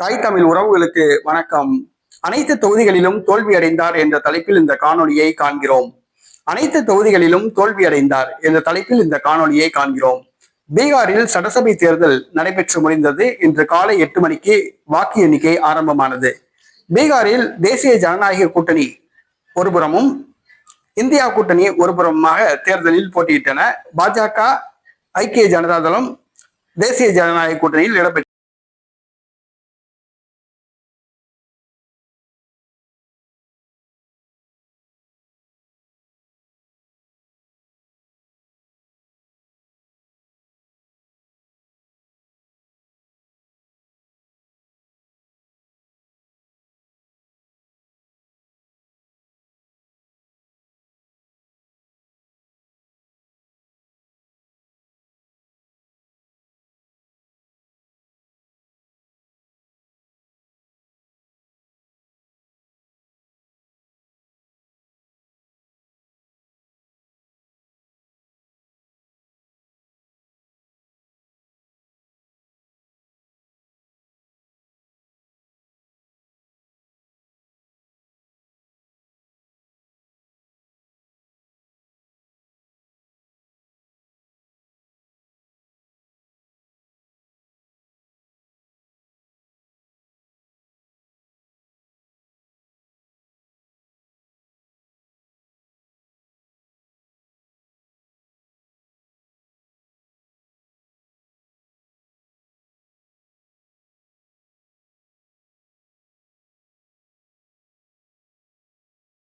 தாய் தமிழ் உறவுகளுக்கு வணக்கம். அனைத்து தொகுதிகளிலும் தோல்வி அடைந்தார் என்ற தலைப்பில் இந்த காணொளியை காண்கிறோம். அனைத்து தொகுதிகளிலும் தோல்வி அடைந்தார் என்ற தலைப்பில் இந்த காணொளியை காண்கிறோம். பீகாரில் சட்டசபை தேர்தல் நடைபெற்று முடிந்தது. இன்று காலை எட்டு மணிக்கு வாக்கு எண்ணிக்கை ஆரம்பமானது. பீகாரில் தேசிய ஜனநாயக கூட்டணி ஒருபுறமும் இந்தியா கூட்டணி ஒருபுறமாக தேர்தலில் போட்டியிட்டன. பாஜக ஐக்கிய ஜனதா தளம் தேசிய ஜனநாயக கூட்டணியில் இடம்பெற்று